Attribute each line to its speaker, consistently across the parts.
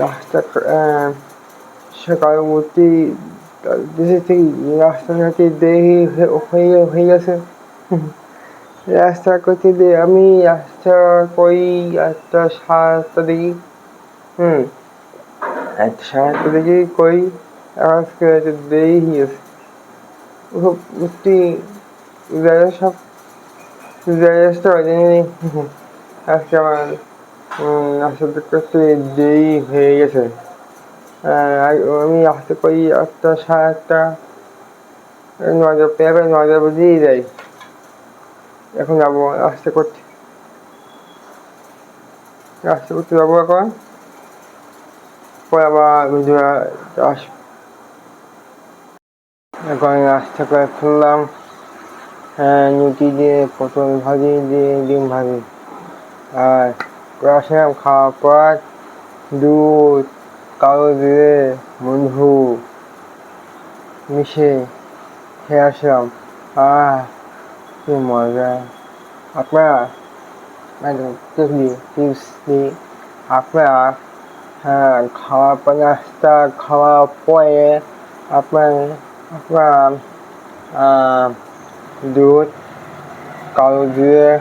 Speaker 1: রাস্তা আহ, সকালে দেশে থেকে রাস্তাঘাটে দেরি হয়ে হয়ে হয়ে গেছে রাস্তা করতে দিয়ে আমি রাস্তা করি একটা আটটা দিকে হুম একটা আটটা দিকে করি আজকে দেরি হয়ে উঠতে জায়গা সব জন্যই আজকে আমার রাস্তা করতে দেরি হয়ে গেছে আমি আসতে করি আটটা সাড়ে আটটা নয়টা প্রায় নয়টা বাজেই যাই এখন যাব রাস্তা করতে রাস্তা করতে যাব এখন পরে। আবার ভিডিও আস এখন রাস্তা করে খুললাম হ্যাঁ রুটি দিয়ে পটল ভাজি, দিয়ে ডিম ভাজি। আর আসলাম খাওয়ার পর দুধ, কালো দিয়ে বন্ধু মিশে খেয়ে আসলাম। আহ, কি মজা। আপনারা টিপস দিই আপনারা হ্যাঁ খাওয়ার পর নাস্তা খাওয়ার পরে আপনার, আপনারা দুধ, কালো দিয়ে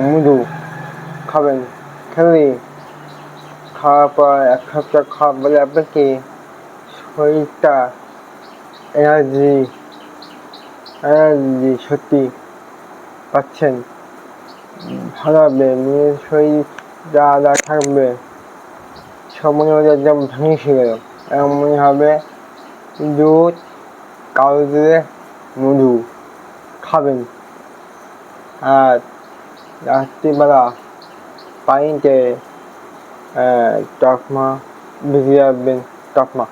Speaker 1: মধু খাবেন। খেলে। খাওয়ার পর এক সপ্তাহ খাওয়ার পরে আপনাকে শরীরটা এনার্জি এনার্জি সত্যি পাচ্ছেন? ভালো হবে, মেয়ের শরীর যা যা থাকবে, সব মনে হবে ভেঙে গেল। এমন মনে হবে। দুধ, কালো দিয়ে মধু। খাবেন। রাত্রিবেলা পানিতে টকমা ভিজিয়ে রাখবেন টকমা।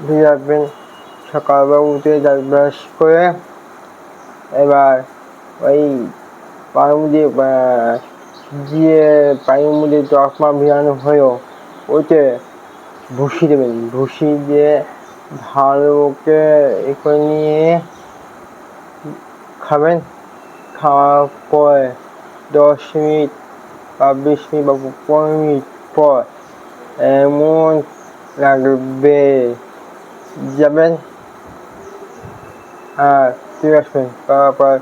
Speaker 1: ভিজিয়ে রাখবেন সকালবেলা উঠে দাঁত ব্রাশ করে এবার ওই পানির আহ, দিয়ে পানির টকমা ভিজানো হয়েও ওইতে ভুসি দেবেন। ভুসি দিয়ে ভালো করে এ করে নিয়ে খাবেন? খাওয়ার পর দশ মিনিট বা বিশ মিনিট বা পনেরো মিনিট পর এমন লাগবে, যাবেন? আর ঠিক আছে তারপর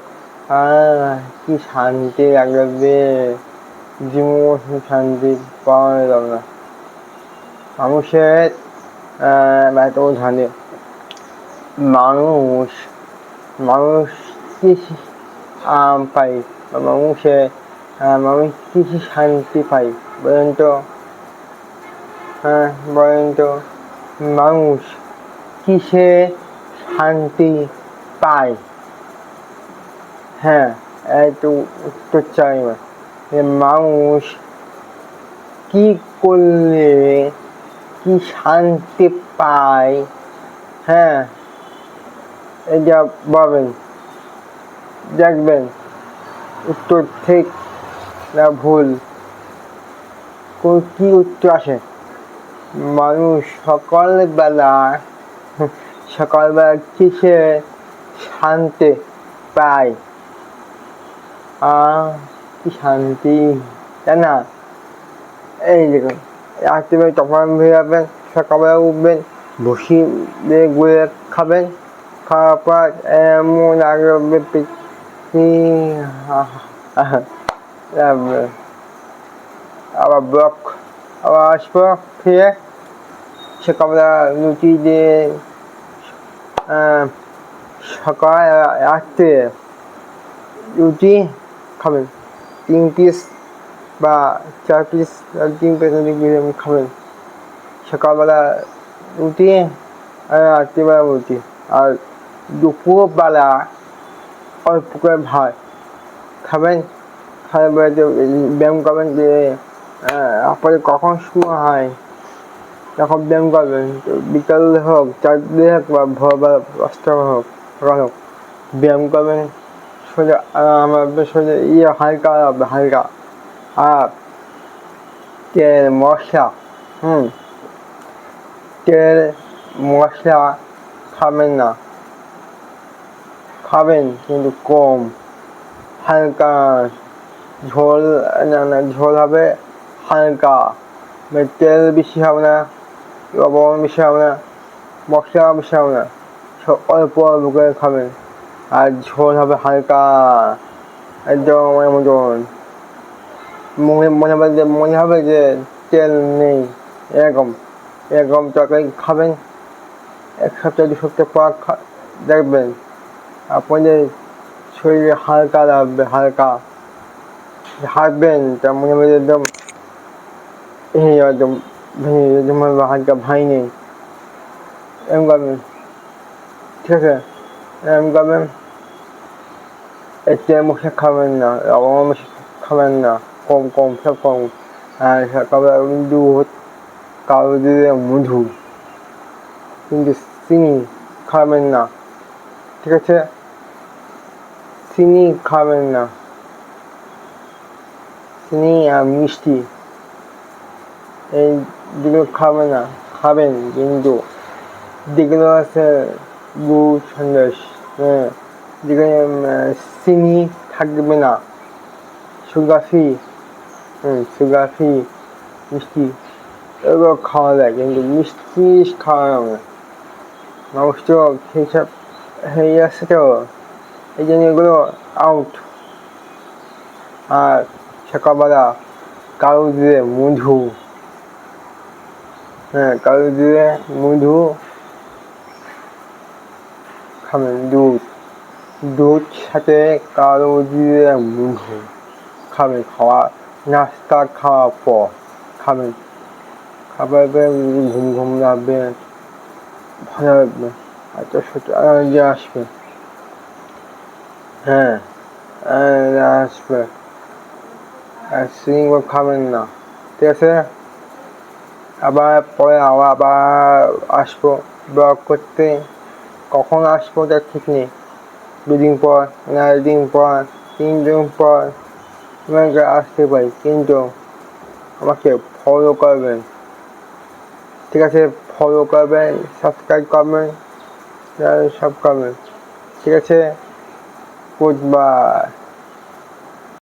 Speaker 1: কি শান্তি লাগবে? জীবন শান্তি পাওয়া যাবে না। মানুষের একটা জানে মানুষ মানুষ কি আম পাই, বা মানুষে মানুষ কিছু শান্তি পাই, বলেন তো। হ্যাঁ বলেন তো মানুষ কিসে শান্তি পায়? হ্যাঁ একটু উত্তর চাই না যে মানুষ কি করলে কি শান্তি পায়? হ্যাঁ এটা বলবেন দেখবেন। উত্তর ঠিক না ভুল। কোন কি উত্তর আসে? মানুষ সকালবেলা সকালবেলা কিসে শান্তি পায়? কি শান্তি? তাই না। এই দেখুন, রাত্রিবেলা তখন বেরোবেন সকালবেলা উঠবেন বসি গুলে খাবেন। খাওয়ার পর এমন আগে আবার ব্লক আবার আসব, ফিরে। সকালবেলা রুটি দিয়ে সকাল রাত্রে রুটি খাবেন তিন পিস বা চার পিস তিন পিস বিরিয়ানি খাবেন সকালবেলা রুটি, আর রাত্রিবেলা রুটি। আর দুপুরবেলা অল্প করে ভাত খাবেন? খাওয়ার পরে ব্যায়াম করবেন যে আপনাদের কখন সময় হয়? যখন ব্যায়াম করবেন বিকাল হোক চারটে হোক বা ভোরবেলা পাঁচটা হোক হোক, ব্যায়াম করবেন। সোজা আমার সোজা ইয়ে হালকা হবে হালকা। আর তেল, মশলা, হুম, তেল, মশলা খাবেন না। খাবেন, কিন্তু কম। হালকা ঝোল, না না, ঝোল হবে হালকা। মানে তেল বেশি হবে না লবণ বেশি হবে না, মশলা বেশি হবে না, সব অল্প অল্প করে খাবেন। আর ঝোল হবে হালকা, একদম আমার মতন। মনে মনে হবে যে, মনে হবে যে তেল নেই, এরকম। এরকম তরকারি খাবেন, এক সপ্তাহ, দু সপ্তাহ পর দেখবেন। আপনাদের শরীরে হালকা লাগবে, হালকা। হাঁটবেন তা মনে হবে যে একদম এই একদম ভেঙে একদম হালকা ভাই নেই এরকম করবেন, ঠিক আছে? এরকম করবেন তেল মশলা খাবেন না লবণ বেশি খাবেন না, কম কম, সব কম। আর সকালে দুধ মধু, কিন্তু চিনি খাবেন না, ঠিক আছে? চিনি খাবেন না। চিনি আর মিষ্টি, এই দুটো খাবেন না, খাবেন কিন্তু যেগুলো আছে গুড়, সন্দেশ হ্যাঁ যেখানে চিনি থাকবে না sugar free hmm sugar free মিষ্টি, এগুলো খাওয়া যায় কিন্তু মিষ্টি খাওয়া যাবে না। তো সেইসব হয়ে যাচ্ছে তো। এই জন্য এগুলো আউট আর সকালবেলা কালো দিয়ে মধু। হ্যাঁ কালো দিয়ে মধু খাবেন দুধ। দুধ সাথে কালো দিয়ে মধু খাবেন খাওয়া, নাস্তা খাওয়ার পর খাবেন খাবার ঘুম ঘুম লাগবে, ভালো লাগবে। এত সত্যি আসবে। হ্যাঁ আসবে। সিলিং খাবেন না। ঠিক আছে? আবার পরে আবার আবার আসব ব্লগ করতে। কখন আসব তার ঠিক নেই। দুদিন পর না দিন পর, তিন দিন পর। আমাকে আসতে পারি, কিন্তু আমাকে ফলো করবেন। ঠিক আছে? ফলো করবেন সাবস্ক্রাইব করবেন সব করবেন। ঠিক আছে? Good bye